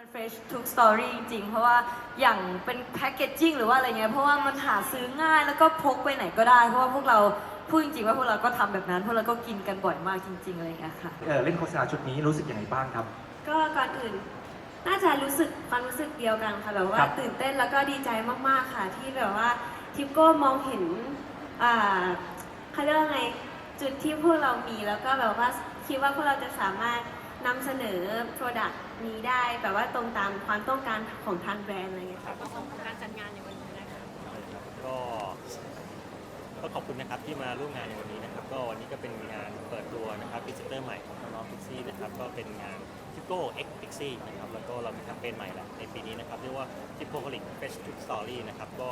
มันเฟรชทุกสตอรี่จริงๆ เพราะว่าอย่างเป็นแพคเกจจิ้งหรือว่าอะไรเงี้ยเพราะว่ามันหาซื้อง่ายแล้วก็พกไปไหนก็ได้ เพราะว่าพวกเราพูดจริงๆว่าพวกเราก็ทำแบบนั้นพวกเราก็กินกันบ่อยมากจริงๆอะไรเงี้ยค่ะ เอ่อเล่นโฆษณาชุดนี้รู้สึกยังไงบ้างครับ ก็ก่อนอื่นน่าจะรู้สึกความรู้สึกเดียวกันค่ะแบบว่าครับตื่นเต้นแล้วก็ดีใจมากๆค่ะ ที่แบบว่าทิปโก้มองเห็นอ่าเขาเรียกว่าไงจุดที่พวกเรามีแล้วก็แบบว่าคิดว่าพวกเราจะสามารถ นำเสนอ Product นี้ได้แบบว่าตรงตามความต้องการของทางแบรนด์อะไรอย่างเงี้ยค่ะ ประสบการณ์จัดงานในวันนี้นะคะก็ก็ขอบคุณนะครับที่มาร่วมงานในวันนี้นะครับ ก็วันนี้ก็เป็นงานเปิดตัวนะครับพิเศษใหม่ของน้องพิกซี่นะครับก็เป็นงานทิโก้เอ็กพิกซี่นะครับแล้วก็เรามีแคมเปญใหม่แหละในปีนี้นะครับเรียกว่าทิโก้คลิกเฟสทุกสตอรี่นะครับก็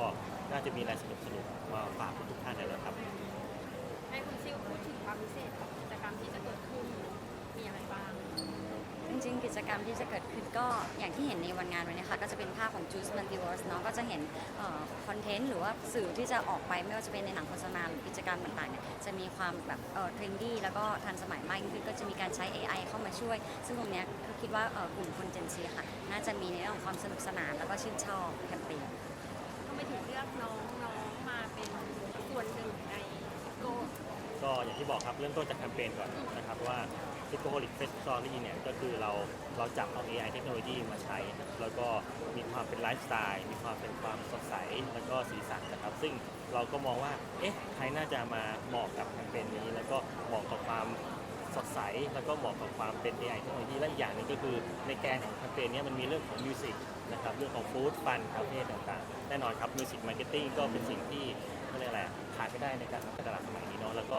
น่าจะมีอะไรสนุกๆมาฝากทุกท่านเลยนะครับให้คุณซิลพูดถึงความพิเศษของกิจกรรมที่จะเกิดขึ้น มีอะไรบ้าง จริงๆ กิจกรรมที่จะเกิดขึ้นก็อย่างที่เห็นในวันงานวันนี้ค่ะก็จะเป็นภาพของ Juice Multiverse เนาะก็จะเห็นคอนเทนต์หรือว่าสื่อที่จะออกไปไม่ว่าจะเป็นในหนังโฆษณาหรือกิจกรรมต่างๆเนี่ยจะมีความแบบเทรนดี้แล้วก็ทันสมัยมากยิ่งขึ้นก็จะมีการใช้ AI เข้ามาช่วย ซึ่งตรงเนี้ยก็คิดว่าเอ่อกลุ่มคน Gen Z ค่ะ น่าจะมีในเรื่องของความสนุกสนานแล้วก็ชื่นชอบแคมเปญทำไมถึงเลือกน้องน้องมาเป็นส่วนหนึ่งในโกก็อย่างที่บอกครับเริ่มต้นจากแคมเปญก่อนนะครับว่า t i p o h o l i c Fest Story เนี่ยก็คือเราเราจับเอา AI เทคโนโลยีมาใช้นะครับแล้วก็มีความเป็นไลฟ์สไตล์มีความเป็นความสดใส แล้วก็สีสันนะครับ ซึ่งเราก็มองว่า เอ๊ะ ใครน่าจะมาเหมาะกับแคมเปญนี้ แล้วก็เหมาะกับความ ใส แล้วก็เหมาะกับความเป็น AI เทคโนโลยีและอีกอย่างหนึงก็คือในแกนของแคมเปญเนี้มันมีเรื่องของมิวสิกนะครับเรื่องของฟู้ดฟันคาเฟ่ต่างๆ แน่นอนครับมิวสิกมาร์เก็ตติ้งก็เป็นสิ่งที่เขาเรียกอะไรขาดไม่ได้ในการทำตลาดสมัยนี้เนาะแล้วก็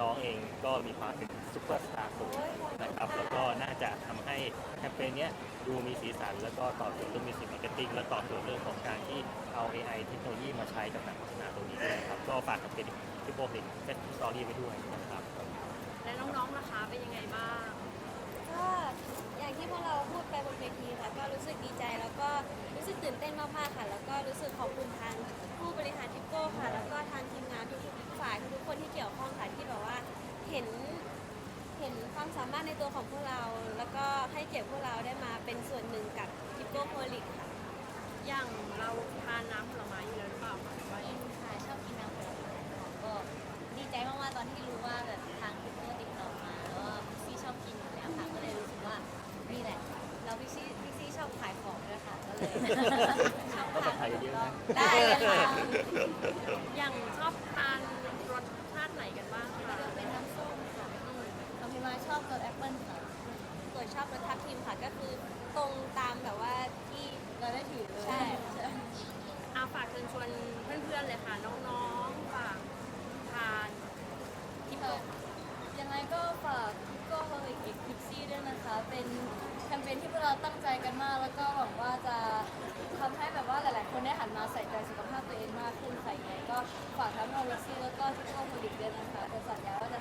น้องๆเองก็มีความเป็นซุปเปอร์สตาร์สูงนะครับแล้วก็น่าจะทำให้แคมเปญเนี้ยดูมีสีสัน แล้วก็ตอบโจทย์เรื่องมิวสิกมาร์เก็ตติ้งและตอบโจทย์เรื่องของการที่เอา AI เทคโนโลยีมาใช้กับหนังโฆษณาตัวนี้ด้วยนะครับก็ฝากแคมเปญที่โปรลิกเฟสสตอรี่ไปด้วยนะครับ และน้องๆนะคะเป็นยังไงบ้าง ก็อย่างที่พวกเราพูดไปบนเวทีค่ะก็รู้สึกดีใจแล้วก็รู้สึกตื่นเต้นมากๆค่ะ แล้วก็รู้สึกขอบคุณทางผู้บริหารทิปโก้ค่ะ แล้วก็ทางทีมงานทุกๆฝ่ายทุกๆคนที่เกี่ยวข้องค่ะที่แบบว่าเห็นเห็นความสามารถในตัวของพวกเรา แล้วก็ให้เกียรติพวกเราได้มาเป็นส่วนหนึ่งกับทิปโก้โพลิกค่ะอย่างเราทานน้ำผลไม้อยู่แล้วหรือเปล่าคะหรือว่ากินค่ะชอบกินน้ำผลไม้ค่ะก็ดีใจมากๆตอนที่รู้ว่าแบบ พิกซี่พิกซี่ชอบขายของด้วยค่ะก็เลยชอบก็ทานขายเยอะๆนะ ได้เลยค่ะอย่างชอบทานรสชาติไหนกันบ้างคะเป็นน้ำส้มค่ะน้องพิมาชอบรสแอปเปิ้ลค่ะส่วนชอบรสทับทิมค่ะก็คือตรงตามแบบว่าที่เราได้ถือเลยใช่อาฝากเชิญชวนเพื่อนๆเลยค่ะน้องๆฝากทานทิปโก้ยังไงก็ฝากก็โฮลิกเอ็กพิกซี่ด้วยนะคะ เป็นแค มเปญที่พวกเราตั้งใจกันมาก แล้วก็หวังว่าจะทำให้แบบว่าหลาย ๆ คนได้หันมาใส่ใจสุขภาพตัวเองมากขึ้นใส่ใจก็ฝากทั้งเราเซี่แล้วก็ทุกคนผลิตด้วยนะคะแต่สัญญาว่าจะ